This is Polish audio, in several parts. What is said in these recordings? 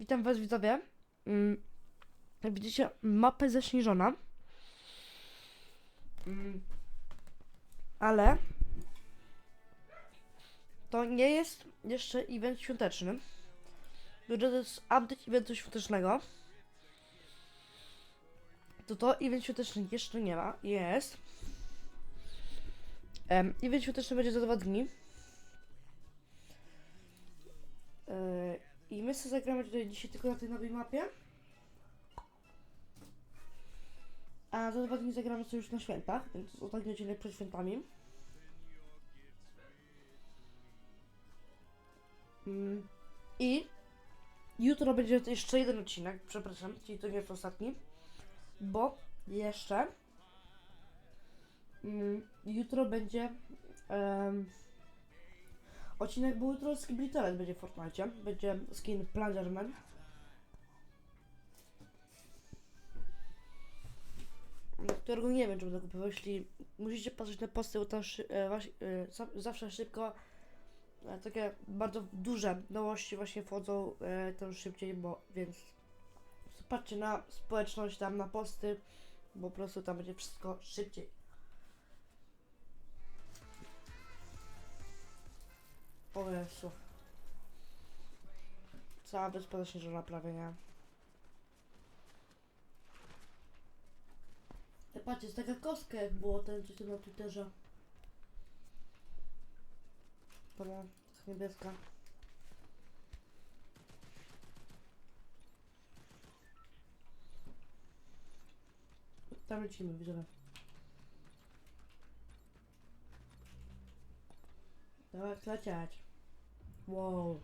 Witam was widzowie. Mm, Jak widzicie, mapę zaśnieżona. Mm, Ale to nie jest jeszcze event świąteczny. To jest update eventu świątecznego. To to event świąteczny jeszcze nie ma. Jest. Um, event świąteczny będzie za dwa dni. I my sobie zagramy tutaj dzisiaj tylko na tej nowej mapie. A za dwa dni zagramy sobie już na świętach, więc ostatni odcinek przed świętami. Mm, I jutro będzie jeszcze jeden odcinek, przepraszam, czyli to nie jest ostatni, bo jeszcze mm, jutro będzie em, Odcinek był jutro z Skiblitolet będzie w Fortnite. Będzie skin Plungerman. Którego nie wiem, czy będę kupował. Jeśli musicie patrzeć na posty, bo tam e, e, za- zawsze szybko e, takie bardzo duże nowości właśnie wchodzą e, tam szybciej, bo więc patrzcie na społeczność, tam na posty, bo po prostu tam będzie wszystko szybciej. O Jezu. Cała wyspa zaśnieżona prawie, nie? Ja patrzcie, jest taka kostka jak było ten coś na Twitterze. Pana niebieska. Tam lecimy, widzowie. Dawaj, lecieć. Wow.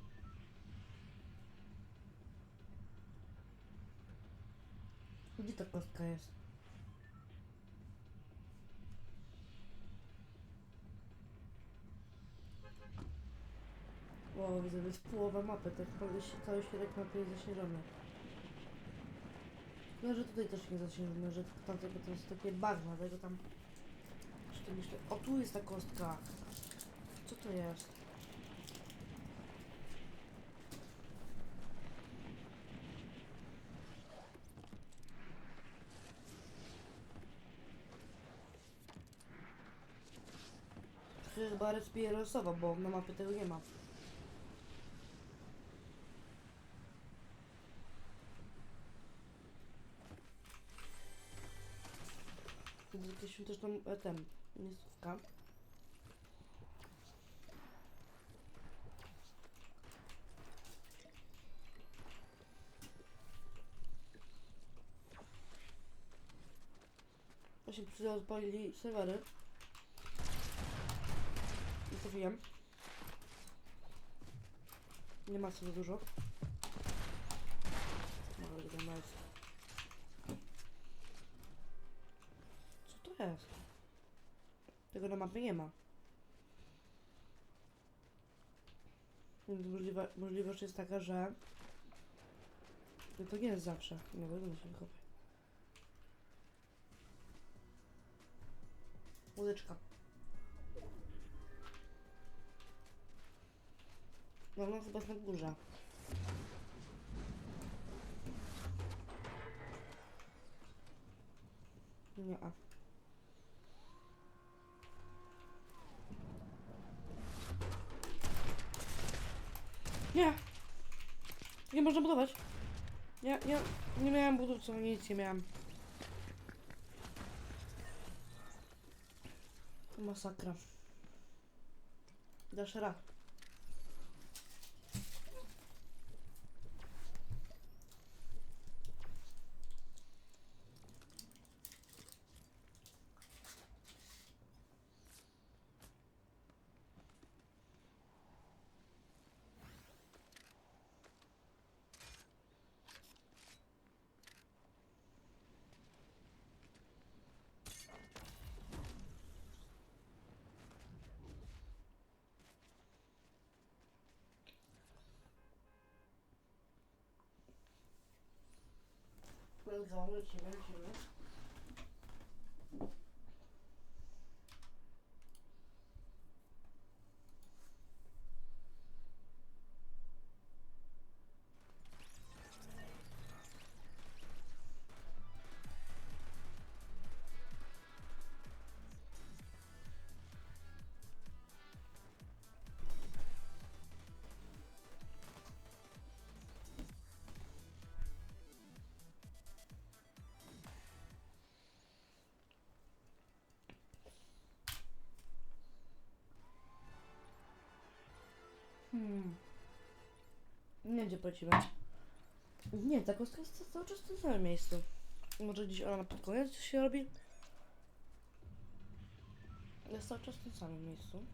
Gdzie ta kostka jest? Wow, widzę, to jest połowa mapy, tak naprawdę cały środek mapy jest zaśnieżony. No, że tutaj też nie zaśnieżone, że tam tylko to jest takie bagna, tego tam... O, tu jest ta kostka! Co to jest? Chyba respiruje losowo, bo na mapie tego nie ma. Jakieś świąteczną e, ten, miejscówka. Właśnie przy odpalili serwery. Nie ma co dużo. No. Co to jest? Tego na mapie nie ma. Możliwe, możliwość jest taka, że że to nie jest zawsze. Nie się. Łódeczka. No, no chyba na górze. Nie. Nie! Nie można budować. Nie, nie, nie miałem budowców, nic nie miałem. To masakra. Dasz raz. Let's go, lecimy, lecimy. Mm. Nie gdzie polecimy. Nie, ta kostka jest cały czas w tym samym miejscu. Może gdzieś ona pod koniec się robi? Jest cały czas w tym samym miejscu.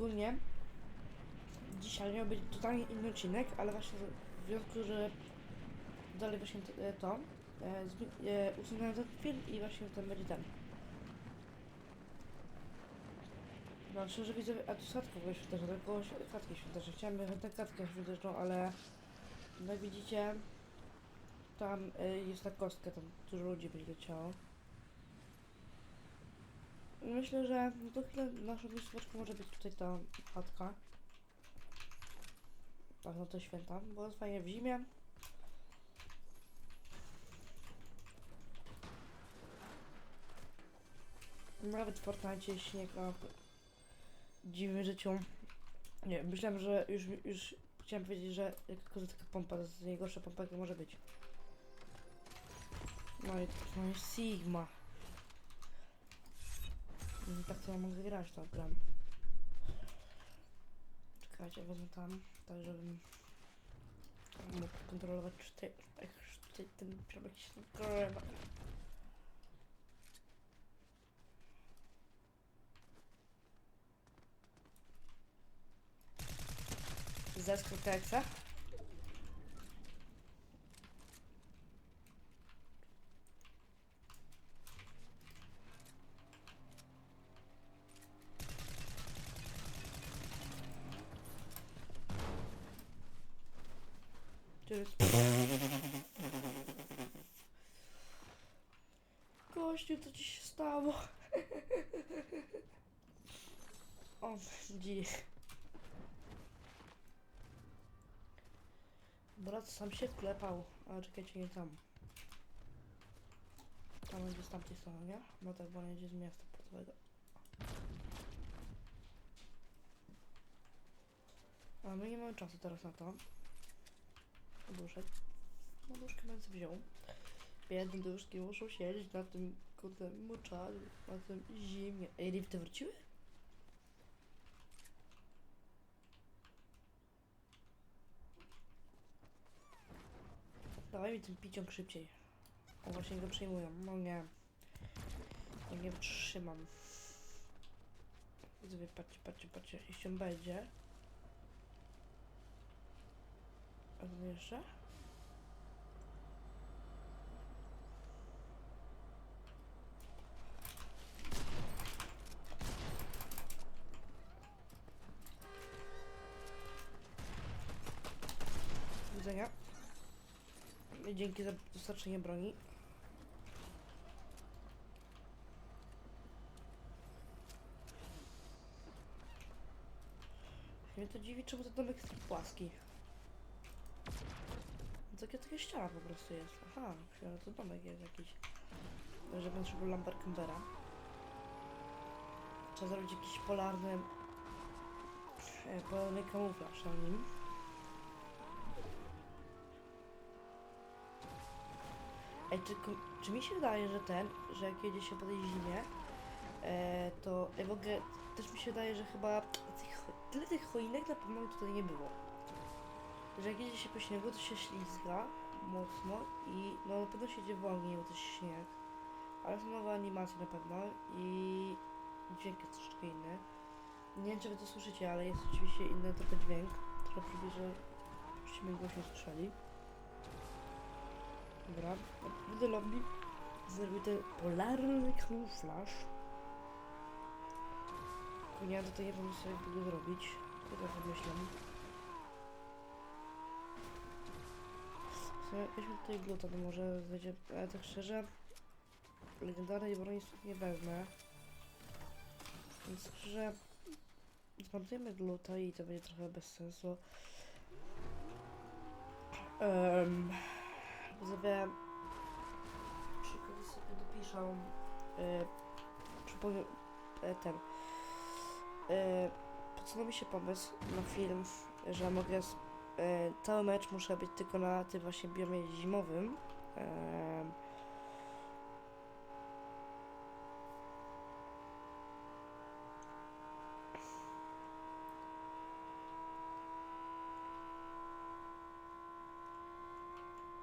Ogólnie dzisiaj miał być totalnie inny odcinek, ale właśnie w związku, że dalej właśnie e, to e, e, usunąłem ten film i właśnie ten będzie ten. No, szczerze widzowie, a tu sadka była świąteczna, tylko klatki świąteczne. Chciałem jechać na klatkę świąteczną, ale no jak widzicie, tam e, jest ta kostka, tam dużo ludzi będzie leciało. Myślę, że to chwilę naszą miejscóweczką może być tutaj ta chatka. Tak, no to święta, bo jest fajnie w zimie. Nawet w Fortnite śnieg na dziwnym życiu. Nie, myślałem, że już, już chciałem powiedzieć, że jaka taka pompa, to jest najgorsza pompa jaka może być. No i no i Sigma. Mm, Tak to ja mogę grać, to gram. Czekajcie, wezmę tam, tak żebym mógł kontrolować jak już tutaj ten przebieg się tam kontrolować. Cześć. Gościu, co ci się stało? O, dzi. Brat sam się wklepał, ale czekajcie, nie tam. Tam będzie z tamtej strony, nie? No tak, bo on jedzie z miasta portowego. A my nie mamy czasu teraz na to. Duszek. No duszkę będę sobie wziął. Biedne duszki muszą siedzieć na tym kurde moczarzu, na tym zimie. Ej, lifty wróciły? Dawaj mi ten piciąg szybciej. O, właśnie go przejmują. No nie. No nie wytrzymam. Widzowie, patrzcie, patrzcie, patrzcie. Jeśli on będzie. Do widzenia. Dzięki za dostarczenie broni. Mnie to dziwi, czemu ten domek jest taki płaski. Taka, taka ściana po prostu jest. Aha, myślałem, to domek jest jakiś. Że będzie był Lambert Campera. Trzeba zrobić jakiś polarny... Polarny kamuflaż na nim. Ej, tylko, czy mi się wydaje, że ten, że jak jedzie się po tej zimie, e, to ja w ogóle też mi się wydaje, że chyba tych, tyle tych choinek na pewno tutaj nie było. Że jak jedzie się po śniegu, to się ślizga mocno i no na pewno się dzieje wolniej, bo to jest śnieg. Ale są nowe animacje na pewno i dźwięk jest troszeczkę inny. Nie wiem, czy wy to słyszycie, ale jest oczywiście inny trochę dźwięk. Trochę przybliżę, żebyście głośno słyszeli. Dobra, będę lobby zrobił ten polarny kamuflaż. Mam tutaj nie pomysłu jak go zrobić. Tylko wymyślam. W sumie weźmy tutaj gluta, to może będzie, ale tak szczerze legendarnej broni nie wezmę. Więc szczerze zmontujemy gluta i to będzie trochę bez sensu. Um, sobie przykład sobie dopiszę y, przypomnę e, ten podsunął mi się pomysł na film, że mogę e, cały mecz muszę być tylko na tym właśnie biomie zimowym. Em,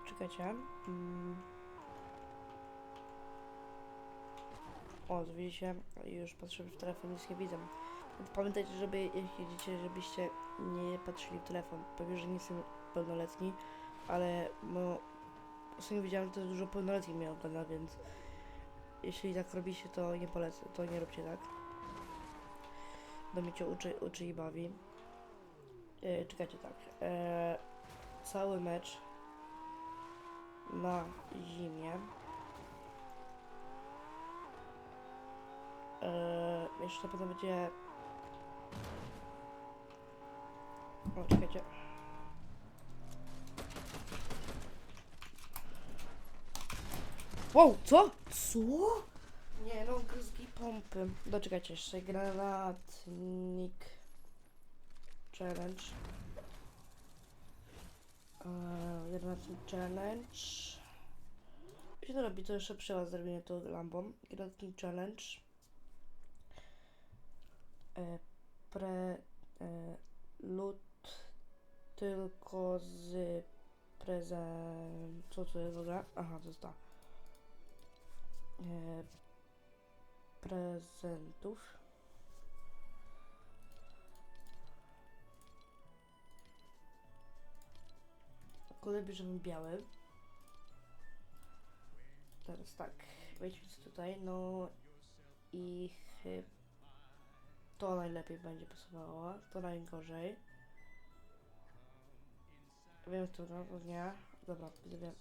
Czekajcie. Mm. O, widzicie, już patrzę w telefon, nic nie widzę. Pamiętajcie, żeby jak jedziecie, żebyście nie patrzyli w telefon. Powiem, że nie jestem pełnoletni, ale no, ostatnio widziałem, że to dużo pełnoletnich mnie ogląda, więc jeśli tak robicie, to nie polecę, to nie róbcie tak. Do mnie cię uczy, uczy i bawi. E, czekajcie, tak. E, cały mecz na zimie. Eee, jeszcze potem będzie... O, czekajcie. Wow, co? Co? Nie, no, gryzgi pompy. Doczekajcie jeszcze, granatnik challenge. Eee, granatnik challenge. Się to robi, to jeszcze przy was to lambą. Granatnik challenge. E, pre... E, lód tylko z prezent... Co to jest w ogóle? Aha, to jest ta. E, prezentów. Kolor bierzemy biały. Teraz tak, wejdźmy tutaj, no i chyba to najlepiej będzie pasowało, to najgorzej. Wiem, co to, to nie. Dobra, wiem.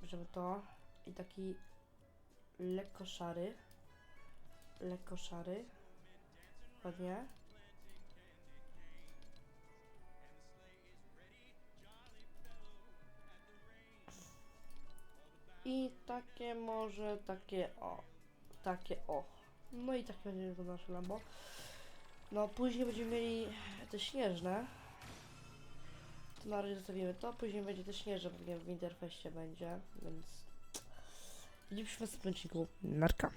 Bierzemy to i taki lekko szary. Lekko szary. Ładnie. I takie może takie o. Takie o. No i tak będzie wyglądało nasze Lambo. No później będziemy mieli te śnieżne. To na razie zostawimy to, później będzie te śnieżne, pewnie w Winterfestie będzie, więc... Widzimy się w następnym odcinku. Narka.